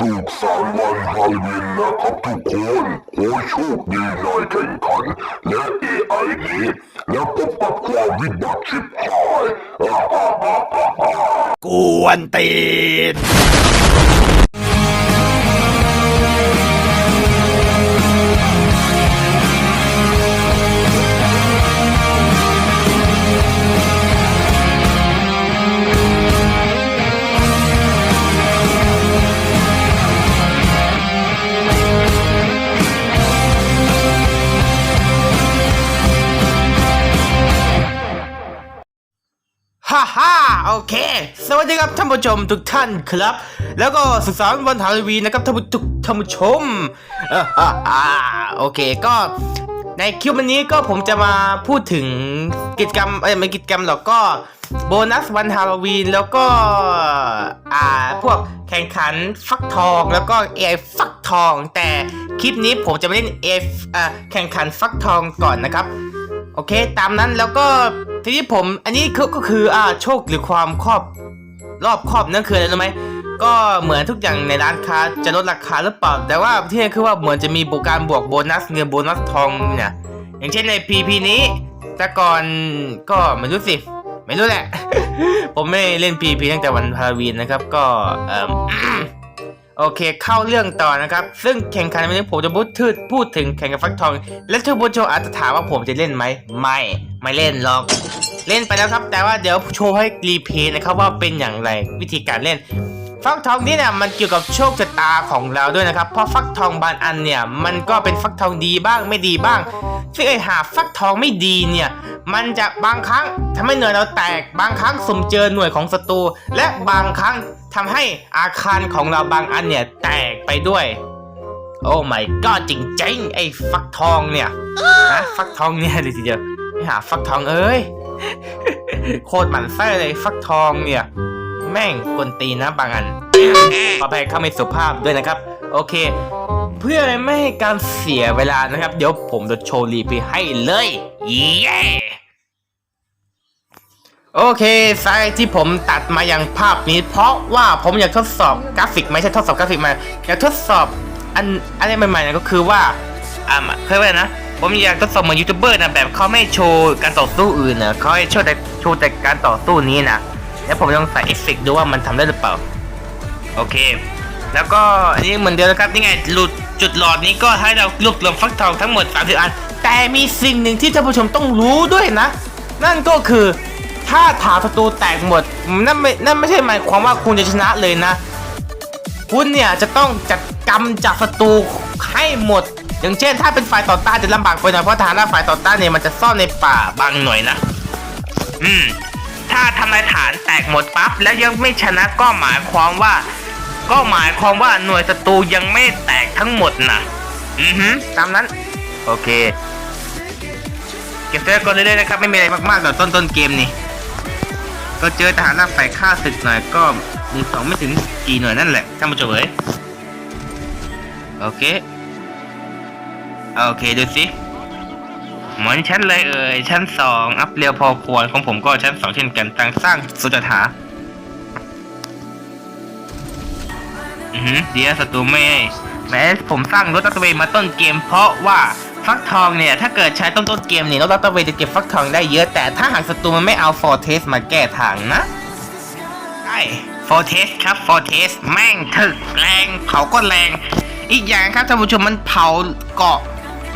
สุขสันต์วันฮาลวีนนะครับทุกคนขอให้โชคดีในแข่งขัน และ AI นี้และพบกับความวิบัติชิบหายกวนตีน โอเค สวัสดีครับท่านผู้ชมทุกท่านครับ แล้วก็สุขสันต์วันฮาโลวีนนะครับท่านผู้ทุกท่านผู้ชมโอเคก็ในคลิปวันนี้ก็ผมจะมาพูดถึงกิจกรรมเอ้ยไม่กิจกรรมหรอกก็โบนัสวันฮาโลวีนแล้วก็อ่าพวกแข่งขันฟักทองแล้วก็ AI ฟักทอง แต่คลิปนี้ผมจะมาเล่น AI อ่าแข่งขันฟักทองก่อนนะครับ โอเค ตามนั้นแล้วก็ ทีนี้ผมอันนี้ก็คืออ่าโชคหรือความครอบรอบครอบนั่นคืออะไรรู้ไหมก็เหมือนทุกอย่างในร้านค้าจะลดราคาหรือเปล่า แต่ว่าที่นี่คือว่าเหมือนจะมีบวกการบวกโบนัสเงินโบนัสทองเนี่ยอย่างเช่นใน PP นี้แต่ก่อนก็ไม่รู้สิไม่รู้แหละ ผมไม่เล่น PP ตั้งแต่วันฮาลวีนนะครับก็เอ่อ โอเคเข้าเรื่องต่อนะครับ ซึ่งแข่งขันวันนี้ผมจะพูดถึงพูดถึงแข่งกับฟักทอง และทุกผู้ชมอาจจะถามว่าผมจะเล่นไหมไม่ไม่เล่นหรอก เล่นไปแล้วครับ แต่ว่าเดี๋ยวโชว์ให้รีเพย์นะครับว่าเป็นอย่างไรวิธีการเล่น ฟักทองนี่เนี่ยมันเกี่ยวกับโชคชะตาของเราด้วยนะครับ เพราะฟักทองบางอันเนี่ยมันก็เป็นฟักทองดีบ้างไม่ดีบ้างซึ่งไอหาฟักทองไม่ดีเนี่ยมันจะบางครั้งทำให้หน่วยเราแตก บางครั้งสุ่มเจอหน่วยของศัตรูและบางครั้งทำให้อาคารของเราบางอันเนี่ยแตกไปด้วย โอ้ my god จริงๆไอ้ฟักทองเนี่ยนะฟักทองเนี่ยเลยทีเดียวไอ้หาฟักทองเอ้ยโคตรหมันไส้เลยฟักทองเนี่ย แม่งกวนตีนะบางอันขออภัยเข้าไม่สุภาพด้วยนะครับ โอเค เพื่อไม่ให้การเสียเวลานะครับ เดี๋ยวผมจะโชว์รีพลย์ให้เลยเย้โอเคสาเหตุที่ผมตัดมาอย่างภาพนี้ เพราะว่าผมอยากทดสอบกราฟิกไม่ใช่ทดสอบกราฟิกมาอยากทดสอบอันอะไรใหม่ๆนะก็คือว่าอ่าเคยว่านะผมอยากทดสอบเหมือนยูทูบเบอร์นะแบบเขาไม่โชว์การต่อสู้อื่นนะเขาให้โชว์แต่โชว์แต่การต่อสู้นี้นะ แล้วผมต้องใส่เอฟเฟกต์ดูว่ามันทำได้หรือเปล่า โอเค แล้วก็อันนี้เหมือนเดิมนะครับนี่ไงหลุดจุดหลอดนี้ก็ให้เรารวบรวมฟักทองทั้งหมด 30 อัน แต่มีสิ่งหนึ่งที่ท่านผู้ชมต้องรู้ด้วยนะ นั่นก็คือถ้าถาศัตรูแตกหมด นั่นไม่ นั่นไม่ใช่หมายความว่าคุณจะชนะเลยนะ คุณเนี่ยจะต้องจัดกรรมจากศัตรูให้หมด อย่างเช่น ถ้าเป็นฝ่ายต่อต้านจะลำบากไปหน่อยเพราะฐานะฝ่ายต่อต้านเนี่ยมันจะซ่อนในป่าบางหน่วยนะ อืม ถ้าทำลายฐานแตกหมดปั๊บแล้วยังไม่ชนะก็หมายความว่า ก็หมายความว่าหน่วยศัตรูยังไม่แตกทั้งหมดนะอือฮึตามนั้น โอเค เก็บเสื้อก่อนเรื่อยๆนะครับ ไม่มีอะไรมากๆหรอต้นต้นเกมนี่ ก็เจอทหารราบฝ่ายฆ่าศึกหน่อยก็หนึ่งสองไม่ถึงกี่หน่วยนั่นแหละท่านผู้ชมเอ๋ยโอเค โอเคดูสิ เหมือนชั้นเลยเอ่ยชั้นสองอัพเรียวพอควรของผมก็ชั้นสองเช่นกันต่างสร้างสุดถาอือหือเดียวศัตรูไม่แม้ผมสร้างรถตัตเวยมาต้นเกม เพราะว่าฟักทองเนี่ย ถ้าเกิดใช้ต้นต้นเกมเนี่ยรถตัตเวยจะเก็บฟักทองได้เยอะ แต่ถ้าหากศัตรูมันไม่เอาฟอร์เทสมาแก้ทางนะใช่ฟอร์เทสครับฟอร์เทสแม่งถึกแรงเผาก็แรง อีกอย่างครับท่านผู้ชมมันเผาเกาะ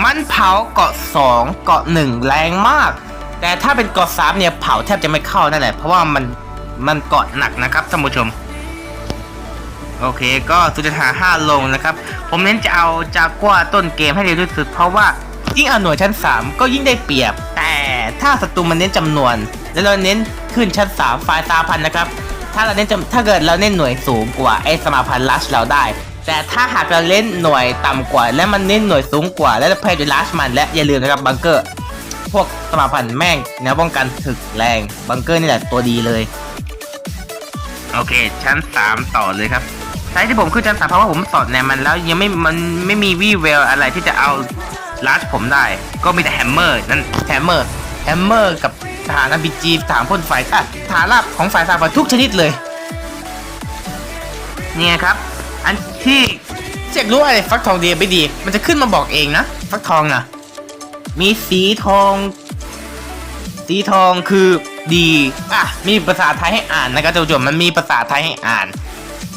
มันเผาเกาะสองเกาะหนึ่งแรงมาก แต่ถ้าเป็นเกาะสามเนี่ยเผาแทบจะไม่เข้านั่นแหละ เพราะว่ามันมันเกาะหนักนะครับท่านผู้ชม โอเคก็สุดท้ายห้าลงนะครับ ผมเน้นจะเอาจากว่าต้นเกมให้เร็วที่สุด เพราะว่ายิ่งเอาหน่วยชั้น 3 ก็ยิ่งได้เปรียบ แต่ถ้าศัตรูมันเน้นจำนวน แล้วเราเน้นขึ้นชั้น 3 ฝ่ายตาพันนะครับ ถ้าเราเน้นจำถ้าเกิดเราเน้นหน่วยสูงกว่าไอสมาพันธ์ลัชเราได้ แต่ถ้าหากเราเล่นหน่วยต่ำกว่า และมันเน้นหน่วยสูงกว่า และเราเพย์ด้วยลัชมัน และอย่าลืมนะครับบังเกอร์ พวกสมาพันธ์แม่งแนวป้องกันถึกแรงบังเกอร์นี่แหละตัวดีเลย โอเค ชั้น 3 ต่อเลยครับสาเหตุที่ผมขึ้นชั้นสามเพราะว่าผมสอดแนมมันแล้วยังไม่มันไม่มีวี่แววอะไรที่จะเอาลาร์จผมได้ ก็มีแต่แฮมเมอร์นั่นแฮมเมอร์แฮมเมอร์กับทหารอ p จีทหารพ่นไฟอะทหารราบของฝ่ายสามฝ่ายทุกชนิดเลย เนี่ยครับ อันที่เช็ครู้อะไรฟักทองดีไม่ดี มันจะขึ้นมาบอกเองนะ ฟักทองนะมีสีทอง สีทองคือดีอะมีภาษาไทยให้อ่านนะครับท่านผู้ชมมันมีภาษาไทยให้อ่าน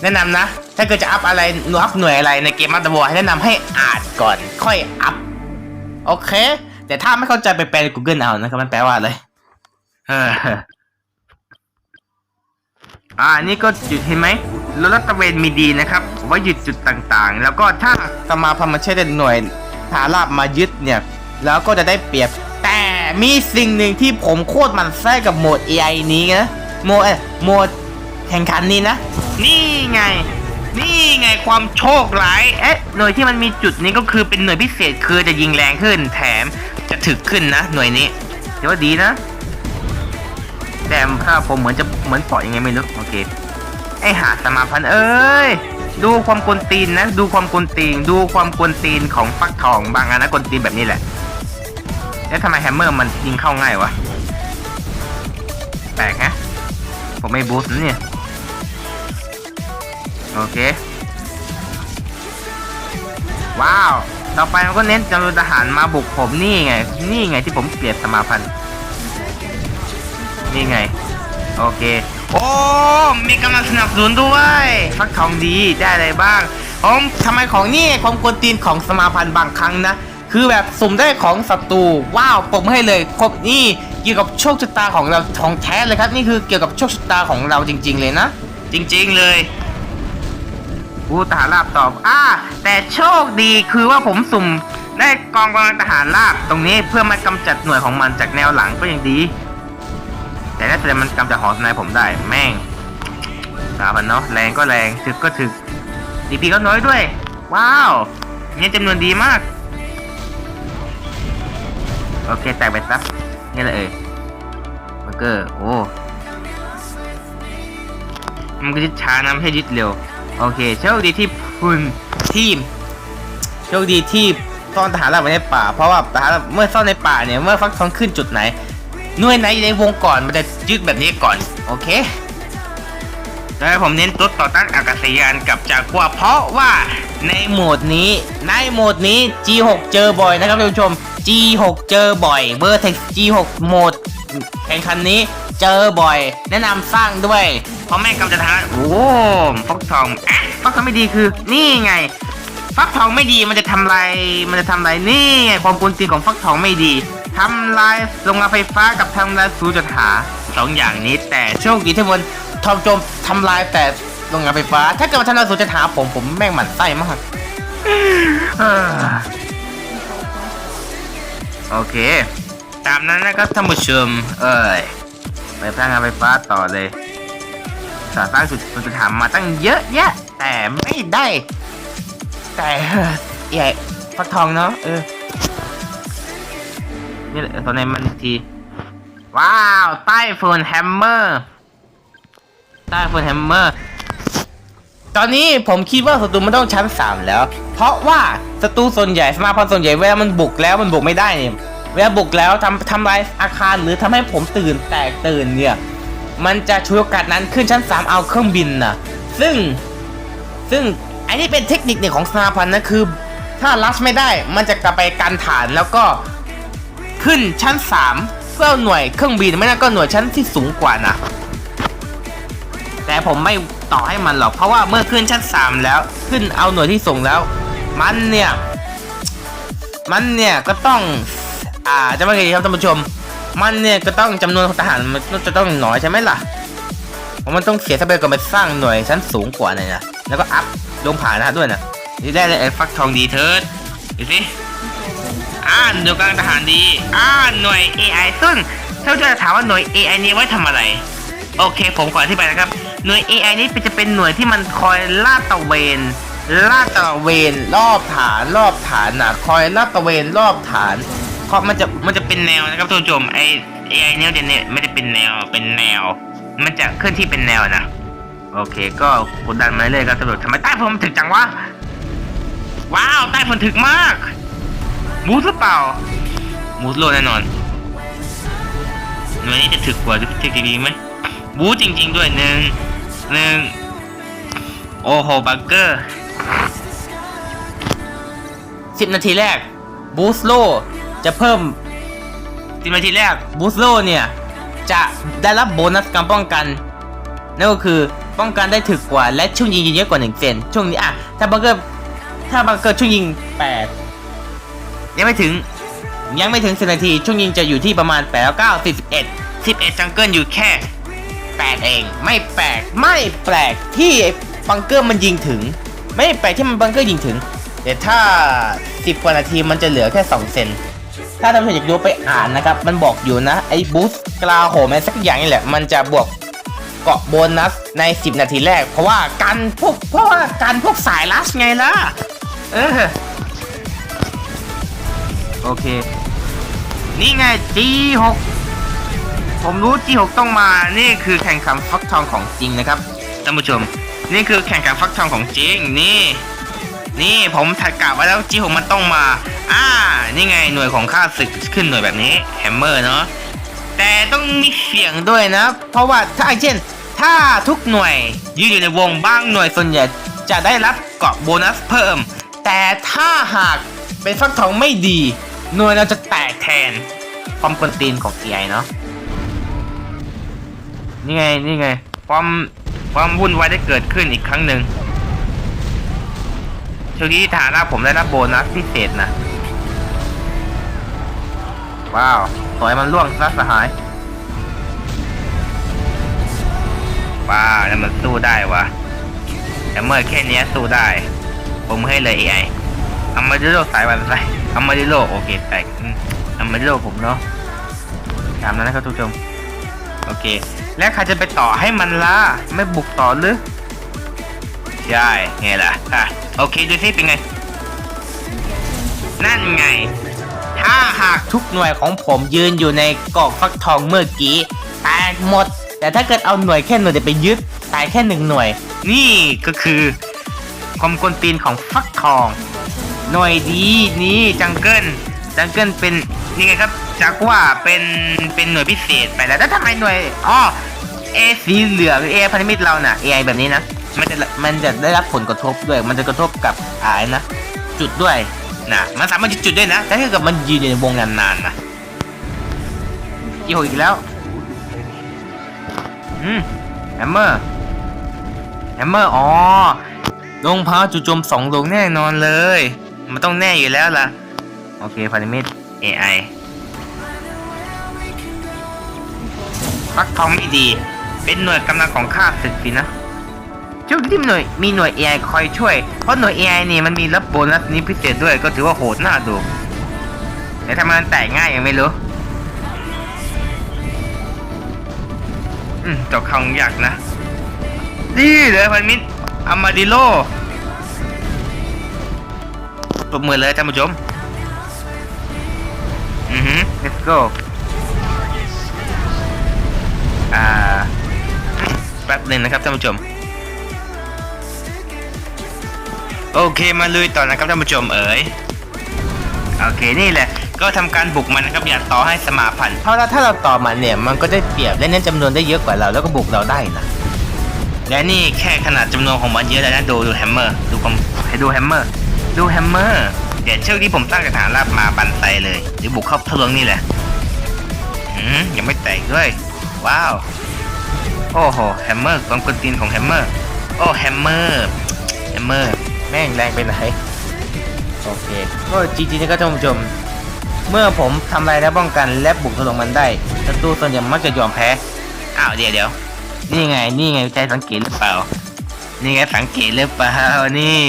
แนะนำนะ ถ้าเกิดจะอัพอะไรหนูอัพหน่วยอะไรในเกมมัตเตอร์วอให้แนะนำให้อ่านก่อน ค่อยอัพโอเค แต่ถ้าไม่เข้าใจไปแปลใน Google เอานะครับมันแปลว่าอะไรเอ่านี่ก็จุดเห็นไหมรถลาดตระเวนมีดีนะครับไว่าหยุดจุดต่างๆ แล้วก็ถ้าสมาพันธ์มาใช้แต่หน่วยฐานราบมายึดเนี่ยแล้วก็จะได้เปรียบ แต่มีสิ่งหนึ่งที่ผมโคตรมันไส้กับโหมด AI นี้นะโหมดเอ้ยโหมดแข่งขันนี้นะ นี่ไง นี่ไงความโชคร้ายเอ๊ะหน่วยที่มันมีจุดนี้ก็คือเป็นหน่วยพิเศษคือจะยิงแรงขึ้นแถมจะถึกขึ้นนะ หน่วยนี้ถือว่าดีนะ แต่ถ้าผมเหมือนจะเหมือนปล่อยยังไงไม่รู้โอเค ไอหาสมาพันธ์เอ้ย ดูความกวนตีนนะ ดูความกวนตีน ดูความกวนตีนของฟักทองบางอันนะกวนตีนแบบนี้แหละแล้วทำไมแฮมเมอร์มันยิงเข้าง่ายวะแปลกฮะผมไม่บูสต์นะเนี่ยโอเค ว้าว ต่อไปมันก็เน้นจำนวนทหารมาบุกผมนี่ไง นี่ไงที่ผมเกลียดสมาพันธ์ นี่ไง โอเค โอ้ มีกำลังสนับสนุนด้วยฟักทองดีได้อะไรบ้างผมทำไมของนี่ความกวนตีนของสมาพันธ์บางครั้งนะ คือแบบสุ่มได้ของศัตรูว้าวผมให้เลยครบนี่เกี่ยวกับโชคชะตาของเราของแท้เลยครับ นี่คือเกี่ยวกับโชคชะตาของเราจริง ๆ เลยนะ จริง ๆ เลยผู้ทหารราบตอบอ่าแต่โชคดีคือว่าผมสุ่มได้กองกำลังทหารราบตรงนี้เพื่อมากำจัดหน่วยของมันจากแนวหลังก็ยังดี แต่ถ้าแต่มันกำจัดหอสไนายผมได้แม่งสาพันเนาะแรงก็แรงถึกก็ถึกดีพีก็น้อยด้วย ว้าวเนี่ยจำนวนดีมาก โอเคแตกไปซับนี่แหละเอ่ยเบเกอร์โอ้มันก็ยึดช้านะไม่ใช่ยึดเร็ว โอเคโชคดีที่คุณทีมโชคดีที่ซ่อนทหารเราไว้ในป่า เพราะว่าทหารเมื่อซ่อนในป่าเนี่ยเมื่อฟักทองขึ้นจุดไหน หน่วยไหนอยู่ในวงก่อนมันจะยึดแบบนี้ก่อน โอเคแล้วผมเน้นตัวต่อต้านอากาศยานกับจากัวเพราะว่าในโหมดนี้ในโหมดนี้ G6 เจอบ่อยนะครับท่านผู้ชม G6 เจอบ่อยเบอร์เทค G6 โหมดแข่งขันนี้เจอบ่อย แนะนำสร้างด้วยเพราะแม่กำจัดทารโอ้ฟักทองอะฟักทองไม่ดีคือ นี่ไง ฟักทองไม่ดีมันจะทำลายมันจะทำลายนี่ไงความกวนตีนของฟักทองไม่ดี ทำลายโรงงานไฟฟ้ากับทำลายศูนย์จุดหาสองอย่างนี้ แต่โชคดีที่มันทอมโจมทำลายแต่โรงงานไฟฟ้า ถ้าเกิดมาทำลายศูนย์จุดหาผมผมแม่งหมั่นไส้มากโอเค ตามนั้นนะครับท่านผู้ชม เอ้ยไปสร้างงานไฟฟ้าต่อเลยสร้างจุดศูนย์จุดหามาตั้งเยอะแยะ แต่ไม่ได้ แต่ใหญ่ฟักทองเนาะเออ นี่แหละตอนนี้มันอีกที ว้าว ใต้โฟนแฮมเมอร์ ใต้โฟนแฮมเมอร์ ตอนนี้ผมคิดว่าศัตรูมันต้องชั้นสามแล้ว เพราะว่าศัตรูส่วนใหญ่สมาพันธ์ส่วนใหญ่เวลามันบุกแล้วมันบุกไม่ได้เนี่ยเวลาบุกแล้วทำทำลายอาคารหรือทำให้ผมตื่นแตกตื่นเนี่ย มันจะช่วยโอกาสนั้นขึ้นชั้นสามเอาเครื่องบินนะซึ่งซึ่งอันนี้เป็นเทคนิคหนึ่งของสนาพันธ์นะคือ ถ้าลัชไม่ได้มันจะกลับไปกันฐานแล้วก็ ขึ้นชั้น3เพื่อเอาหน่วยเครื่องบินไม่นั่นก็หน่วยชั้นที่สูงกว่านะ แต่ผมไม่ต่อให้มันหรอกเพราะว่าเมื่อขึ้นชั้น 3 แล้ว ขึ้นเอาหน่วยที่สูงแล้ว มันเนี่ยมันเนี่ยก็ต้องอ่าจะว่าไงครับท่านผู้ชม มันเนี่ยก็ต้องจำนวนทหารมันจะต้องน้อยใช่ไหมล่ะเพราะมันต้องเสียทรัพยากรไปสร้างหน่วยชั้นสูงกว่าหน่อยนะแล้วก็อัพลงผ่านนะด้วยนะนี่ได้เลยไอ้ฟักทองดีเทิร์ดดูสิ อ่าหน่วยกลางทหารดี อ่าหน่วย AI ซึ่งถ้าจะถามว่าหน่วย AI นี้ไว้ทำอะไร โอเค ผมขออธิบายนะครับ หน่วย AI นี้จะเป็นหน่วยที่มันคอยลาดตระเวนลาดตระเวนรอบฐานรอบฐานนะคอยลาดตระเวนรอบฐานเพราะมันจะมันจะเป็นแนวนะครับท่านผู้ชมไอ AI เนี่ยเดี๋ยวนี้ไม่ได้เป็นแนวเป็นแนว มันจะเคลื่อนที่เป็นแนวนะโอเค ก็กดดันมาเรื่อยครับตำรวจทำไมใต้ผมถึกจังวะว้าวใต้ผมถึกมาก มูสหรือเปล่า มูสโลแน่นอนหน่วยนี้จะถึกกว่าถึกจริงๆไหมบูจริง ๆ ด้วยหนึ่งหนึ่งโโอ้โหบังเกอร์สิบนาทีแรกบูสโลจะเพิ่มสิบนาทีแรกบูสโลเนี่ย จะได้รับโบนัสการป้องกัน นั่นก็คือป้องกันได้ถึกกว่าและช่วงยิงเยอะกว่า1เซนช่วงนี้อะถ้าบังเกอร์ถ้าบังเกอร์ช่วงยิง8 ยังไม่ถึง ยังไม่ถึง10นาที ช่วงยิงจะอยู่ที่ประมาณ8แล้ว9 41 11จังเกิลอยู่แค่8เอง ไม่แปลก ไม่แปลกที่ไอ้บังเกอร์มันยิงถึง ไม่แปลกที่มันบังเกอร์ยิงถึง แต่ถ้า 10กว่านาทีมันจะเหลือแค่ 2 เซน ถ้าท่านผู้ชมอยากรู้ไปอ่านนะครับ มันบอกอยู่นะ ไอ้บูสต์กลาโหมอะไรสักอย่างนี่แหละ มันจะบวกเกาะโบนัสใน 10 นาทีแรก เพราะว่ากันพวกเพราะว่ากันพวกสายลัสไงล่ะ เออ โอเค นี่ไง G6 ผมรู้ G6 ต้องมา นี่คือแข่งขันฟักทองของจริงนะครับท่านผู้ชม นี่คือแข่งขันฟักทองของจริง นี่ นี่ผมถัดกะไว้แล้ว G6 มันต้องมา อ่า นี่ไงหน่วยของข้าศึกขึ้นหน่วยแบบนี้แฮมเมอร์เนาะ แต่ต้องมีเสียงด้วยนะ เพราะว่าถ้าเช่น ถ้าทุกหน่วยยืนอยู่ในวงบ้างหน่วยส่วนใหญ่จะได้รับเกาะโบนัสเพิ่ม แต่ถ้าหากเป็นฟักทองไม่ดี หน่วยเราจะแตกแทนความกวนตีนของ AI เนาะนี่ไงนี่ไง ความความวุ่นวายได้เกิดขึ้นอีกครั้งหนึ่งช่วงนี้ฐานะผมได้รับโบนัสพิเศษนะว้าวสวยมันล่วงซะสหาย ว้าวแล้วมันสู้ได้วะแต่เมื่อแค่นี้สู้ได้ ผมให้เลย AI อ อามาดิโลสายวันไรอามาดิโลโอเคแตกอามาดิโลผมเนาะตามนั้นนะครับทุกชม โอเค แล้วใครจะไปต่อให้มันล่ะ ไม่บุกต่อหรือ ใช่ไงล่ะอะโอเคดูซิเป็นไง นั่นไง ถ้าหากทุกหน่วยของผมยืนอยู่ในกรอกฟักทองเมื่อกี้แตกหมด แต่ถ้าเกิดเอาหน่วยแค่หน่วยเดียวไปยึดตายแค่หนึ่งหน่วย นี่ก็คือความกลตีนของฟักทอง หน่วยดีนี่จังเกิลจังเกิลเป็นนี่ไงครับจากว่าเป็นเป็นหน่วยพิเศษไปแล้วแล้วทำไมหน่วยอ๋อเอสีเหลืองเอพันธมิตรเราน่ะ AI แบบนี้นะมันจะมันจะได้รับผลกระทบด้วย มันจะกระทบกับอายนะ จุดด้วยนะมันสามารถจะจุดได้นะแต่ถ้าเกิดมันยืนอยู่ในวงนานๆนะยี่หกอีกแล้วอืมแฮมเมอร์แฮมเมอร์อ๋อลงพาจุดจมสองลงแน่นอนเลย มันต้องแน่อยู่แล้วล่ะ โอเคพันธมิตร AI ฟักทองไม่ดี เป็นหน่วยกำลังของข้าศึกสินะช่วงที่หน่วยมีหน่วย AI คอยช่วย เพราะหน่วย AI นี่มันมีรับโบนัสนี้พิเศษด้วยก็ถือว่าโหดน่าดูแต่ทำไมมันแตกง่ายยังไม่รู้อืมจาะคังยากนะนี่เลยพันมิตรอามาดิโล ปรบมือเลยท่านผู้ชม อือฮึ let's go อ่าแป๊บหนึ่งนะครับท่านผู้ชม โอเคมาลุยต่อนะครับท่านผู้ชมเอ๋ยโอเคนี่แหละก็ทำการบุกมันนะครับอย่าต่อให้สมาพันธ์เพราะถ้าเราต่อมันเนี่ยมันก็ได้เปรียบและเน้นจำนวนได้เยอะกว่าเราแล้วก็บุกเราได้นะและนี่แค่ขนาดจำนวนของมันเยอะแล้วนะดูดูแฮมเมอร์ดูความให้ดูแฮมเมอร์ ดูแฮมเมอร์เดี๋ยวเชือกที่ผมสร้างจากฐานราบมาบันไซเลยเดี๋ยวบุกเข้าทะลวงนี่แหละอืมยังไม่แตกด้วย ว้าว โอ้โหแฮมเมอร์ความกวนตีนของแฮมเมอร์ โอ้แฮมเมอร์แฮมเมอร์แม่งแรงไปไหนโอเคก็จริงๆนะครับท่านผู้ชม เมื่อผมทำลายและป้องกันและบุกถล่มมันได้ศัตรูส่วนใหญ่มักจะยอมแพ้อ้าวเดี๋ยวเดี๋ยวนี่ไง นี่ไงใจสังเกตหรือเปล่า นี่ไงสังเกตหรือเปล่านี่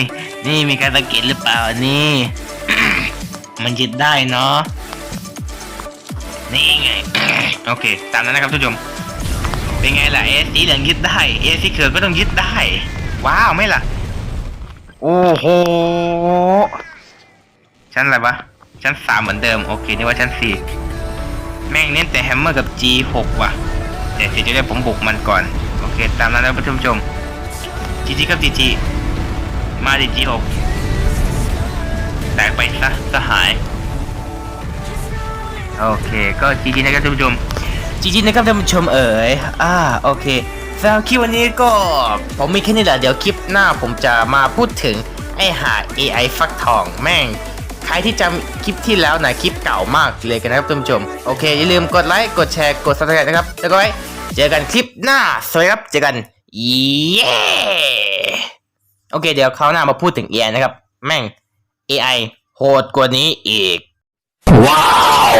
นี่มีการสังเกตหรือเปล่านี่ มันยึดได้เนาะนี่ไง โอเค ตามนั้นนะครับท่านผู้ชมเป็นไงล่ะเอสสีเหลืองยึดได้เอสสีเขียวก็ต้องยึดได้ ว้าวไม่ล่ะ โอ้โหชั้นอะไรวะชั้นสามเหมือนเดิม โอเคนี่ว่าชั้นสี่แม่งเน้นแต่แฮมเมอร์กับ G6 ว่ะ แต่เดี๋ยวจะได้ผมบุกมันก่อน โอเค ตามนั้นแล้วท่านผู้ชม GG กับ GG มาดิ G6 แตกไปซะสหาย โอเค ก็ GG นะครับท่านผู้ชม GG นะครับท่านผู้ชมเอ๋ยอ่าโอเคสำหรับคลิปวันนี้ก็ผมมีแค่นี้แหละเดี๋ยวคลิปหน้าผมจะมาพูดถึงไอหา AI ฟักทองแม่ง ใครที่จำคลิปที่แล้วนะคลิปเก่ามากเลยกันนะครับท่านผู้ชม โอเค อย่าลืมกดไลค์ กดแชร์ กด subscribe นะครับ แล้วก็ไว้เจอกันคลิปหน้า สวัสดีครับ เจอกัน เย้ โอเค เดี๋ยวเขาหน้ามาพูดถึง AI นะครับ แม่ง AI โหดกว่านี้อีก ว้าว